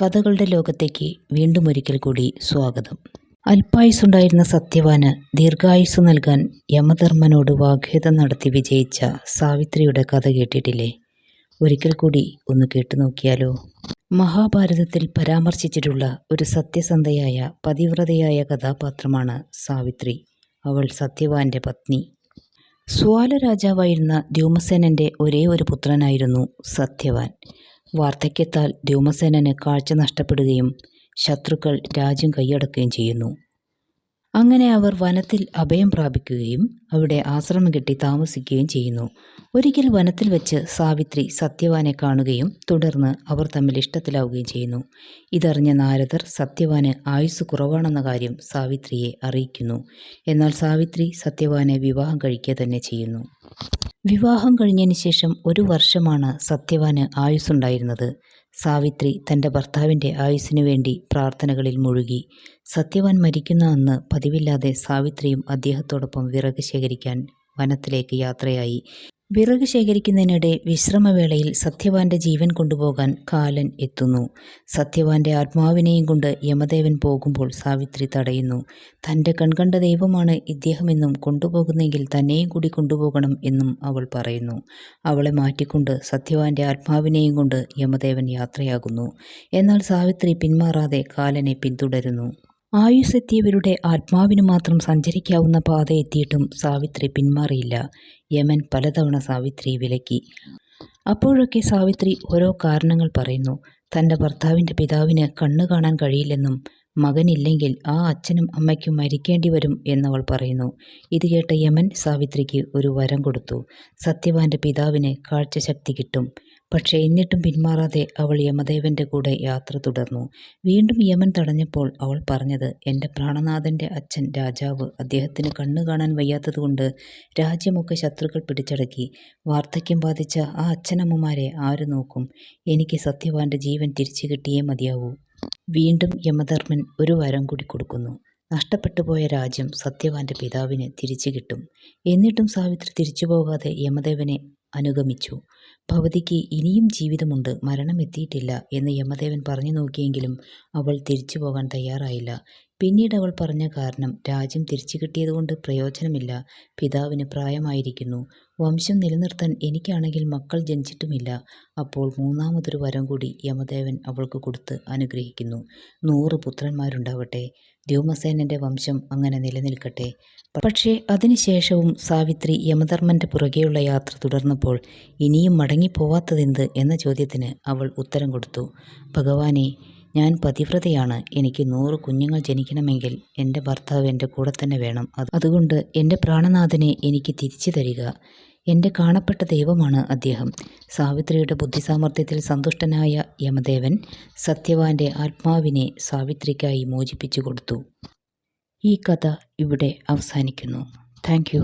കഥകളുടെ ലോകത്തേക്ക് വീണ്ടും ഒരിക്കൽ കൂടി സ്വാഗതം. അല്പായുസുണ്ടായിരുന്ന സത്യവാന് ദീർഘായുസ് നൽകാൻ യമധർമ്മനോട് വാഗ്വേദം നടത്തി വിജയിച്ച സാവിത്രിയുടെ കഥ കേട്ടിട്ടില്ലേ? ഒരിക്കൽ കൂടി ഒന്ന് കേട്ടു നോക്കിയാലോ? മഹാഭാരതത്തിൽ പരാമർശിച്ചിട്ടുള്ള ഒരു സത്യസന്ധയായ പതിവ്രതയായ കഥാപാത്രമാണ് സാവിത്രി അവൾ സത്യവാന്റെ പത്നി. സ്വാല രാജാവായിരുന്ന ദ്യൂമസേനന്റെ ഒരേ ഒരു പുത്രനായിരുന്നു സത്യവാൻ. വാർദ്ധക്യത്താൽ ധ്യൂമസേനന് കാഴ്ച നഷ്ടപ്പെടുകയും ശത്രുക്കൾ രാജ്യം കൈയടക്കുകയും ചെയ്യുന്നു. അങ്ങനെ അവർ വനത്തിൽ അഭയം പ്രാപിക്കുകയും അവിടെ ആശ്രമം കെട്ടി താമസിക്കുകയും ചെയ്യുന്നു. ഒരിക്കൽ വനത്തിൽ വെച്ച് സാവിത്രി സത്യവാനെ കാണുകയും തുടർന്ന് അവർ തമ്മിൽ ഇഷ്ടത്തിലാവുകയും ചെയ്യുന്നു. ഇതറിഞ്ഞ നാരദർ സത്യവാന് ആയുസ് കുറവാണെന്ന കാര്യം സാവിത്രിയെ അറിയിക്കുന്നു. എന്നാൽ സാവിത്രി സത്യവാനെ വിവാഹം കഴിക്കുക തന്നെ ചെയ്യുന്നു. വിവാഹം കഴിഞ്ഞതിന് ശേഷം ഒരു വർഷമാണ് സത്യവാന് ആയുസ്സുണ്ടായിരുന്നത്. സാവിത്രി തന്റെ ഭർത്താവിന്റെ ആയുസ്സിനു വേണ്ടി പ്രാർത്ഥനകളിൽ മുഴുകി. സത്യവാൻ മരിക്കുന്ന അന്ന് പതിവില്ലാതെ സാവിത്രിയും അദ്ദേഹത്തോടൊപ്പം വിറക് ശേഖരിക്കാൻ വനത്തിലേക്ക് യാത്രയായി. വിറക് ശേഖരിക്കുന്നതിനിടെ വിശ്രമവേളയിൽ സത്യവാന്റെ ജീവൻ കൊണ്ടുപോകാൻ കാലൻ എത്തുന്നു. സത്യവാന്റെ ആത്മാവിനെയും കൊണ്ട് യമദേവൻ പോകുമ്പോൾ സാവിത്രി തടയുന്നു. തന്റെ കൺകണ്ട ദൈവമാണ് ഇദ്ദേഹമെന്നും കൊണ്ടുപോകുന്നെങ്കിൽ തന്നെയും കൂടി കൊണ്ടുപോകണം എന്നും അവൾ പറയുന്നു. അവളെ മാറ്റിക്കൊണ്ട് സത്യവാന്റെ ആത്മാവിനെയും കൊണ്ട് യമദേവൻ യാത്രയാകുന്നു. എന്നാൽ സാവിത്രി പിന്മാറാതെ കാലനെ പിന്തുടരുന്നു. ആയുസ്സെത്തിയവരുടെ ആത്മാവിന് മാത്രം സഞ്ചരിക്കാവുന്ന പാത എത്തിയിട്ടും സാവിത്രി പിന്മാറിയില്ല. യമൻ പലതവണ സാവിത്രി വിലക്കി. അപ്പോഴൊക്കെ സാവിത്രി ഓരോ കാരണങ്ങൾ പറയുന്നു. തന്റെ ഭർത്താവിന്റെ പിതാവിന് കണ്ണു കാണാൻ കഴിയില്ലെന്നും മകനില്ലെങ്കിൽ ആ അച്ഛനും അമ്മയ്ക്കും മരിക്കേണ്ടി വരും എന്നവൾ പറയുന്നു. ഇത് കേട്ട യമൻ സാവിത്രിക്ക് ഒരു വരം കൊടുത്തു. സത്യവാന്റെ പിതാവിന് കാഴ്ചശക്തി കിട്ടും. പക്ഷേ എന്നിട്ടും പിന്മാറാതെ അവൾ യമദേവന്റെ കൂടെ യാത്ര തുടർന്നു. വീണ്ടും യമൻ തടഞ്ഞപ്പോൾ അവൾ പറഞ്ഞത് എന്റെ പ്രാണനാഥന്റെ അച്ഛൻ രാജാവ് അദ്ദേഹത്തിന് കണ്ണു കാണാൻ വയ്യാത്തതുകൊണ്ട് രാജ്യമൊക്കെ ശത്രുക്കൾ പിടിച്ചടക്കി. വാർദ്ധക്യം ബാധിച്ച ആ അച്ഛനമ്മമാരെ ആര് നോക്കും? എനിക്ക് സത്യവാന്റെ ജീവൻ തിരിച്ചു കിട്ടിയേ മതിയാവൂ. വീണ്ടും യമധർമ്മൻ ഒരു വരം കൂടി കൊടുക്കുന്നു. നഷ്ടപ്പെട്ടു പോയ രാജ്യം സത്യവാന്റെ പിതാവിന് തിരിച്ചു കിട്ടും. എന്നിട്ടും സാവിത്രി തിരിച്ചു പോകാതെ യമദേവനെ അനുഗമിച്ചു. ഭവതിക്ക് ഇനിയും ജീവിതമുണ്ട് മരണം എത്തിയിട്ടില്ല എന്ന് യമദേവൻ പറഞ്ഞു നോക്കിയെങ്കിലും അവൾ തിരിച്ചു പോകാൻ തയ്യാറായില്ല. പിന്നീട് അവൾ പറഞ്ഞ കാരണം രാജ്യം തിരിച്ചു കിട്ടിയതുകൊണ്ട് പ്രയോജനമില്ല. പിതാവിന് പ്രായമായിരിക്കുന്നു. വംശം നിലനിർത്താൻ എനിക്കാണെങ്കിൽ മക്കൾ ജനിച്ചിട്ടുമില്ല. അപ്പോൾ മൂന്നാമതൊരു വരം കൂടി യമദേവൻ അവൾക്ക് കൊടുത്ത് അനുഗ്രഹിക്കുന്നു. നൂറ് പുത്രന്മാരുണ്ടാവട്ടെ. ധ്യൂമസേനന്റെ വംശം അങ്ങനെ നിലനിൽക്കട്ടെ. പക്ഷേ അതിനുശേഷവും സാവിത്രി യമധർമ്മന്റെ പുറകെയുള്ള യാത്ര തുടർന്നപ്പോൾ ഇനിയും മടങ്ങിപ്പോവാത്തതെന്ത് എന്ന ചോദ്യത്തിന് അവൾ ഉത്തരം കൊടുത്തു. ഭഗവാനെ ഞാൻ പതിവ്രതയാണ്. എനിക്ക് നൂറ് കുഞ്ഞുങ്ങൾ ജനിക്കണമെങ്കിൽ എന്റെ ഭർത്താവ് എന്റെ കൂടെ തന്നെ വേണം. അതുകൊണ്ട് എന്റെ പ്രാണനാഥനെ എനിക്ക് തിരിച്ചു തരിക. എന്റെ കാണപ്പെട്ട ദൈവമാണ് അദ്ദേഹം. സാവിത്രിയുടെ ബുദ്ധിസാമർഥ്യത്തിൽ സന്തുഷ്ടനായ യമദേവൻ സത്യവാന്റെ ആത്മാവിനെ സാവിത്രിക്കായി മോചിപ്പിച്ചു കൊടുത്തു. ഈ കഥ ഇവിടെ അവസാനിക്കുന്നു. താങ്ക്